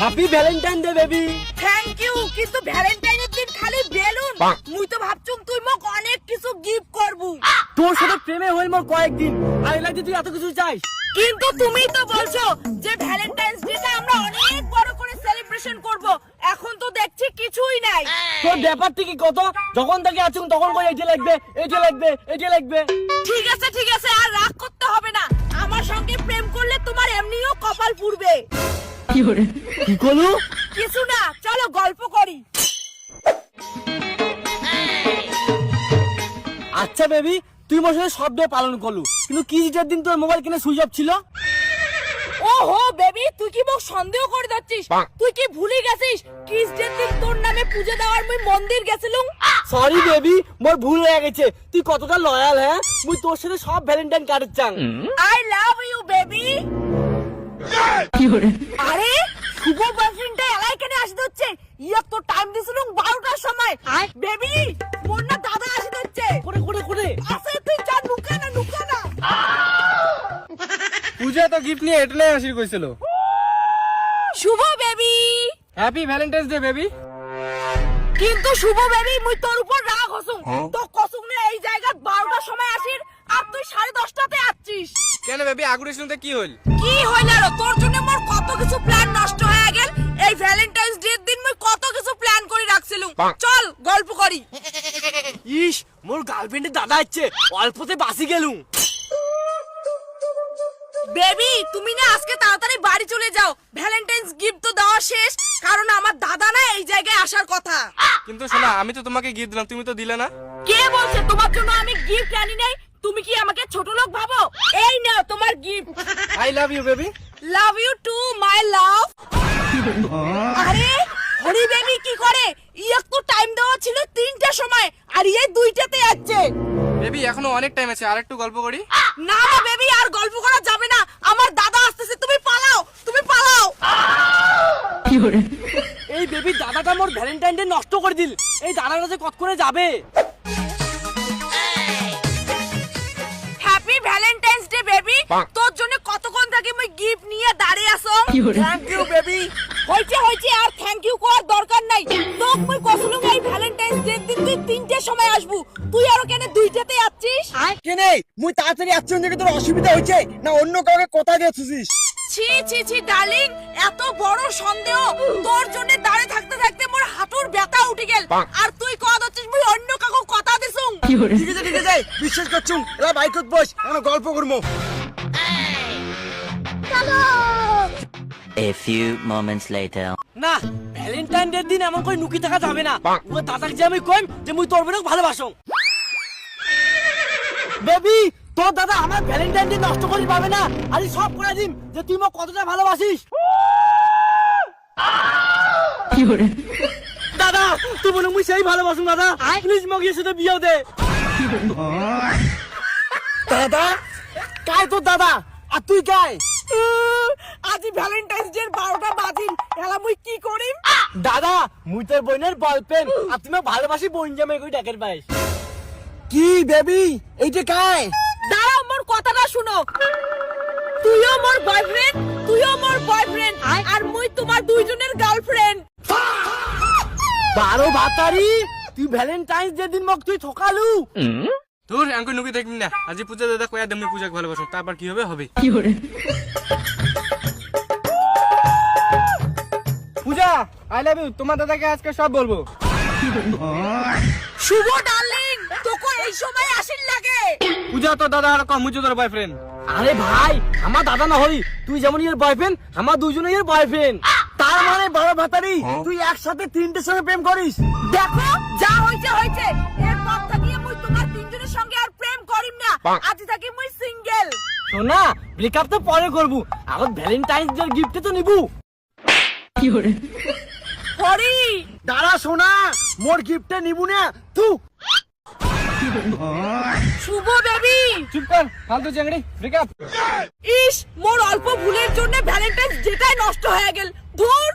Happy Valentine day baby thank you কিন্তু ভ্যালেন্টাইনের দিন খালি বেলুন। মুই তো ভাবছুম তুই মোক অনেক কিছু গিফট করবু। তোর সাথে প্রেমে হইল মোর কয়েকদিন। আর লাগছে তুই এত কিছু চাইস। কিন্তু তুমিই তো বলছো যে ভ্যালেন্টাইন্স ডেটা আমরা অনেক বড় করে সেলিব্রেশন করব। এখন তো দেখছি কিছুই নাই। তোর ব্যাপার কি কত? যখন থেকে আছুন তখন করে এইটা লাগবে এইটা লাগবে এইটা লাগবে। ঠিক আছে ঠিক আছে আর রাগ করতে হবে না। আমার সঙ্গে প্রেম করলে তোমার এমনিও কপাল পুড়বে। কি করলু? কিছু না চলো গল্প করি। আচ্ছা বেবি তুই মোর সাথে সব ডে পালন করলু কিন্তু কি জিটার দিন তোর মোবাইল কিনে সুইচ অফ ছিল? ও হো বেবি তুই কি মোক সন্দেহ করে যাচ্ছিস? তুই কি ভুলে গেছিস? কিস ডের দিন তোর নামে পুজো দেওয়ার মুই মন্দির গেছিলুম? সরি বেবি মোর ভুল হয়ে গেছে। তুই কতটা লয়াল হ্যাঁ? মুই তোর সাথে সব ভ্যালেন্টাইন চাং আই লাভ ইউ বেবি আরে শুভ বয়ফ্রেন্ডটা এলাই কেন আসতে হচ্ছে। ইয়া তো টাইম দিছিলুম বারোটার সময়। বেবি মোর না দাদা আসতে হচ্ছে। করে করে করে আছে তুই যা নুকা না নুকা না। পূজা তো গিফট নিয়ে এটাই আসির কইছিল Shubho baby happy Valentine's day baby কিন্তু শুভ বেবি মুই তোর উপর রাগ হসুম তো কসুম নে এই জায়গা বারোটার সময় আসির আর তুই সাড়ে দশটাতে আসছিস বেবি আগুনের শুনতে কি হইল? কি হইল আর? তোর জন্য মোর কত কিছু প্ল্যান নষ্ট হয়ে গেল? এই ভ্যালেন্টাইন্স ডে দিন মুই কত কিছু প্ল্যান করে রাখছিলুম। চল গল্প করি। ইস মোর গার্লফ্রেন্ডের দাদা হচ্ছে অল্পতে বাসি গেলুম। বেবি তুমি না আজকে তাড়াতাড়ি বাড়ি চলে যাও। ভ্যালেন্টাইন্স গিফট তো দেওয়া শেষ কারণ আমার দাদা না এই জায়গায় আসার কথা। কিন্তু শোনা আমি তো তোমাকে গিফট দিলাম তুমি তো দিলে না? কে বলছে তোমার জন্য আমি গিফট আনি নাই? তুমি কি আমাকে ছোট লোক ভাবো? এই নাও তোমার gift I love you baby love you too my love আরে হরি বেবি কি করে? তো টাইম দেওয়া ছিল তিনটা সময় আর ইয়ে দুইটাতে যাচ্ছে বেবি এখনও অনেক টাইম আছে আর একটু গল্প করি? না না বেবি আর গল্প করা যাবে না। আমার দাদা আসতেছে তুমি পালাও তুমি পালাও। এই বেবি দাদাটা মোর ভ্যালেন্টাইন ডে নষ্ট করে দিল। এই দাদাটা যে কত করে যাবে? তোর জন্য কতক্ষণ থেকে মুই গিফট নিয়ে দাঁড়িয়ে আসো থ্যাংক ইউ বেবি হইছে হইছে আর থ্যাংক ইউ করার দরকার নাই। তোক মুই কসলুম এই ভ্যালেন্টাইন্স ডে দিন তুই তিনটের সময় আসবু। তুই আরও কেন দুইটাতে যাচ্ছিস কেনে মুই তাড়াতাড়ি আসছি দেখে তোর অসুবিধা হয়েছে না অন্য কাউকে কথা দিয়েছিস ছি ছি ছি ডার্লিং এত বড় সন্দেহ। তোর জন্য দাঁড়িয়ে থাকতে থাকতে মোর হাঁটুর ব্যথা উঠে গেল। আর তুই কত হচ্ছিস মুই অন্য কাকু কথা দিছুম। ঠিক আছে ঠিক আছে বিশ্বাস করছুম। এলা বাইকত বস এখন গল্প করব। A few moments later. না ভ্যালেন্টাইন ডে দিন এমন করে নুকি থাকা যাবে না। ও দাদাকে যে আমি কইম যে মুই তোর বোনকে ভালোবাসো। বেবি তোর দাদা আমার ভ্যালেন্টাইন ডে নষ্ট করি পাবে না। আরে সব করে দিম যে তুই মোক কতটা ভালোবাসিস। দাদা তুই বলে মুই সেই ভালোবাসুম দাদা। প্লিজ মোক এর সাথে বিয়ে দে। দাদা কাই তোর দাদা? আর তুই কাই? আজি ভ্যালেন্টাইন্স ডে বারোটা বাজিল এলা মুই কি করিম? দাদা মুই তোর বোনের বলপেন আর তুমি ভালোবাসি বোন জামাই কই ডাকের পাইস? কি বেবি? এইটা কাই দাঁড়াও মোর কথাটা শুনো। তুইও মোর বয়ফ্রেন্ড তুইও মোর বয়ফ্রেন্ড আর মুই তোমার দুইজনের গার্লফ্রেন্ড বারো ভাতারি তুই ভ্যালেন্টাইন্স ডে দিন মোক তুই ঠকালু। তোর নুকি দেখবি না। আজি পূজা দাদা কয়া দেমনি পূজাকে ভালোবাসো তারপর কি হবে? হবে পূজা আই লাভ ইউ তোমার দাদাকে আজকে সব বলব। শুভ ডার্লিং তোকে এই সময় আসিল লাগে। পূজা তো দাদা আর কম মুজো তোর বয়ফ্রেন্ড আরে ভাই আমার দাদা না হই তুই যেমন এর বয়ফ্রেন্ড আমার দুজনে এর বয়ফ্রেন্ড তার মানে বারো ভাতারি তুই একসাথে তিনটের সঙ্গে প্রেম করিস। দেখো যা হইছে হইছে। আজ থেকে মুই সিঙ্গেল শোনা ব্রেকআপ তো পরে করব। এখন ভ্যালেন্টাইন্স ডে গিফট তো নিবু। হরি? দাঁড়া শোনা মোর গিফটে নিবু না তুই শুভ বেবি চুপ কর ফালতু চেংড়ি ব্রেকআপ ইস মোর অল্প ভুলের জন্য ভ্যালেন্টাইন্স ডেটাই নষ্ট হয়ে গেল। ধুর!